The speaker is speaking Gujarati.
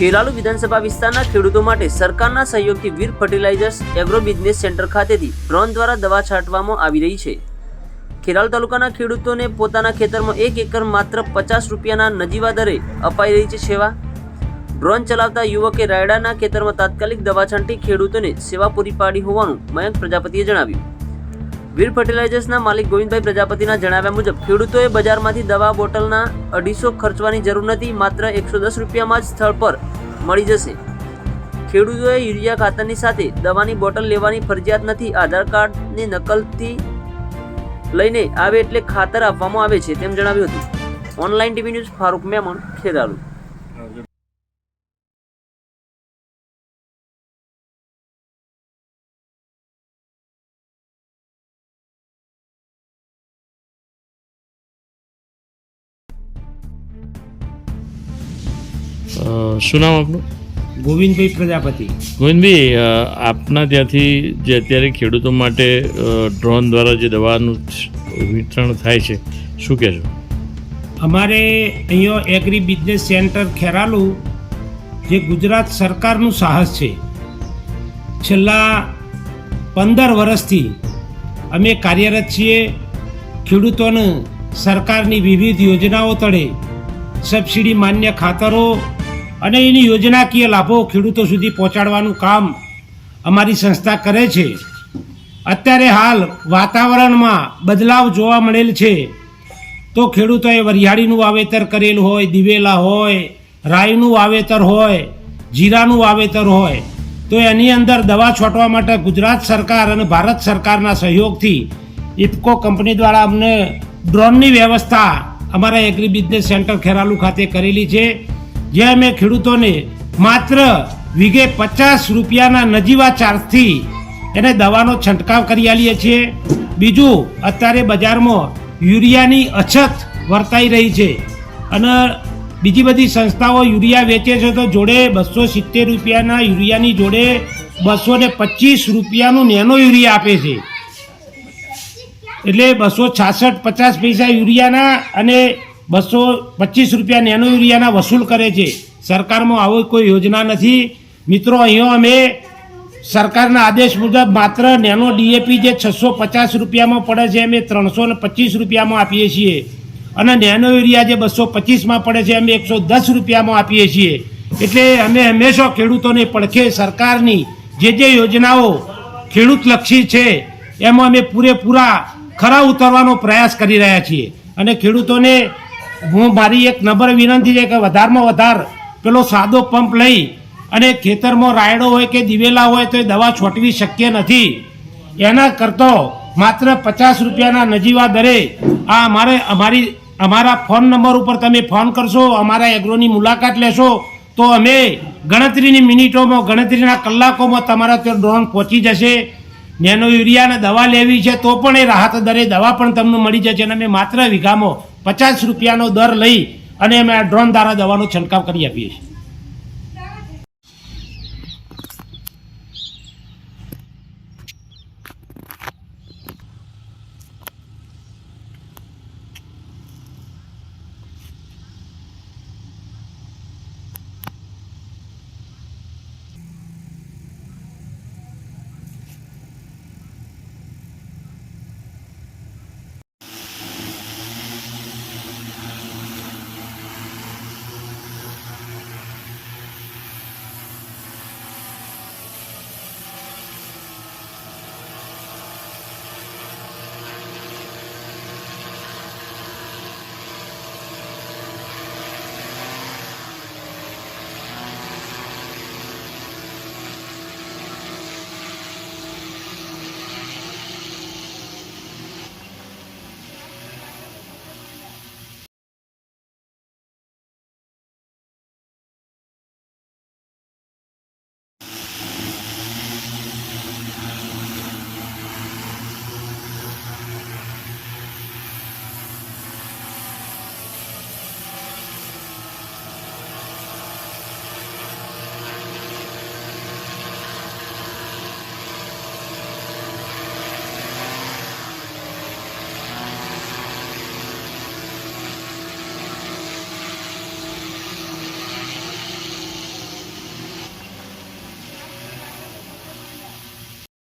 ખેરાલુ વિધાનસભા વિસ્તારના ખેડૂતો માટે સરકારના સહયોગથી Veer fertilizers agro business centre ખાતેથી ડ્રોન દ્વારા દવા છાંટવામાં આવી રહી છે. ખેરાલુ તાલુકાના ખેડૂતોને પોતાના ખેતરમાં એક એકર માત્ર પચાસ રૂપિયાના નજીવા દરે અપાઈ રહી છે સેવા. ડ્રોન ચલાવતા યુવકે રાયડાના ખેતરમાં તાત્કાલિક દવા છાંટી ખેડૂતોને સેવા પૂરી પાડી હોવાનું મયંક પ્રજાપતિએ જણાવ્યું. વીર ફર્ટિલાઇઝર્સના માલિક ગોવિંદભાઈ પ્રજાપતિના જણાવ્યા મુજબ, ખેડૂતોએ બજારમાંથી દવા બોટલના અઢીસો ખર્ચવાની જરૂર નથી, માત્ર એકસો દસ રૂપિયામાં જ સ્થળ પર મળી જશે. ખેડૂતોએ યુરિયા ખાતરની સાથે દવાની બોટલ લેવાની ફરજિયાત નથી, આધાર કાર્ડની નકલથી લઈને આવે એટલે ખાતર આપવામાં આવે છે તેમ જણાવ્યું હતું. Online TV news Farooq Memon, Kheralu. શું નામ આપનું? ગોવિંદભાઈ પ્રજાપતિ. ગોવિંદભાઈ આપના ત્યાંથી જે અત્યારે ખેડૂતો માટે ડ્રોન દ્વારા જે દવાનું વિતરણ થાય છે શું કહેશો? અમારે અહીંયા એગ્રી બિઝનેસ સેન્ટર ખેરાલુ જે ગુજરાત સરકારનું સાહસ છે. છેલ્લા પંદર વર્ષથી અમે કાર્યરત છીએ ખેડૂતોને સરકારની વિવિધ યોજનાઓ તળે. સબસિડી માન્ય ખાતરો અને એની યોજનાકીય લાભો ખેડૂતો સુધી પહોંચાડવાનું કામ અમારી સંસ્થા કરે છે. અત્યારે હાલ વાતાવરણમાં બદલાવ જોવા મળેલ છે. તો ખેડૂતોએ વરિયાળીનું વાવેતર કરેલ હોય, દિવેલા હોય, રાઈનું વાવેતર હોય, જીરાનું વાવેતર હોય, તો એની અંદર દવા છોટવા માટે ગુજરાત સરકાર અને ભારત સરકારના સહયોગથી ઇફકો કંપની દ્વારા અમને ડ્રોનની વ્યવસ્થા અમારા એગ્રી બિઝનેસ સેન્ટર ખેરાલુ ખાતે કરેલી છે. જે અમે ખેડૂતોને માત્ર વીઘે પચાસ રૂપિયાના નજીવા ચાર્જથી એને દવાનો છંટકાવ કરી આલીએ છીએ. બીજું, અત્યારે બજારમાં યુરિયાની અછત વર્તાઈ રહી છે અને બીજી બધી સંસ્થાઓ યુરિયા વેચે છે તો જોડે બસો સિત્તેર રૂપિયાના યુરિયાની જોડે બસો ને પચીસ રૂપિયાનું નેનો યુરિયા આપે છે. એટલે બસો છાસઠ પચાસ પૈસા યુરિયાના અને બસો પચીસ રૂપિયા નેનો યુરિયાના વસૂલ કરે છે. સરકારમાં આવો કોઈ યોજના નથી. મિત્રો, અહીંયા અમે સરકારના આદેશ મુજબ માત્ર નેનો ડીએપી જે છસો પચાસ રૂપિયામાં પડે છે, અમે ત્રણસો ને પચીસ રૂપિયામાં આપીએ છીએ. અને નેનો યુરિયા જે બસો પચીસમાં પડે છે, અમે એકસો દસ રૂપિયામાં આપીએ છીએ. એટલે અમે હંમેશા ખેડૂતોને પડખે સરકારની જે જે યોજનાઓ ખેડૂતલક્ષી છે, એમાં અમે પૂરેપૂરા ખરા ઉતરવાનો પ્રયાસ કરી રહ્યા છીએ. અને ખેડૂતોને હું મારી એક નંબર વિનંતી છે કે વધારમાં વધાર પેલો સાદો પંપ લઈ અને ખેતરમાં રાયડો હોય કે દિવેલા હોય તો એ દવા છોટવી શક્ય નથી. એના કરતો માત્ર પચાસ રૂપિયાના નજીવા દરે આ અમારે અમારી અમારા ફોન નંબર ઉપર તમે ફોન કરશો, અમારા એગ્રોની મુલાકાત લેશો, તો અમે ગણતરીની મિનિટોમાં, ગણતરીના કલાકોમાં તમારા ત્યાં ડ્રોન પહોંચી જશે. નેનો યુરિયાને દવા લેવી છે તો પણ એ રાહત દરે દવા પણ તમને મળી જશે અને અમે માત્ર વીઘામાં પચાસ રૂપિયાનો દર લઈ અને અમે આ ડ્રોન દ્વારા દવાનો છંટકાવ કરી આપીએ છીએ.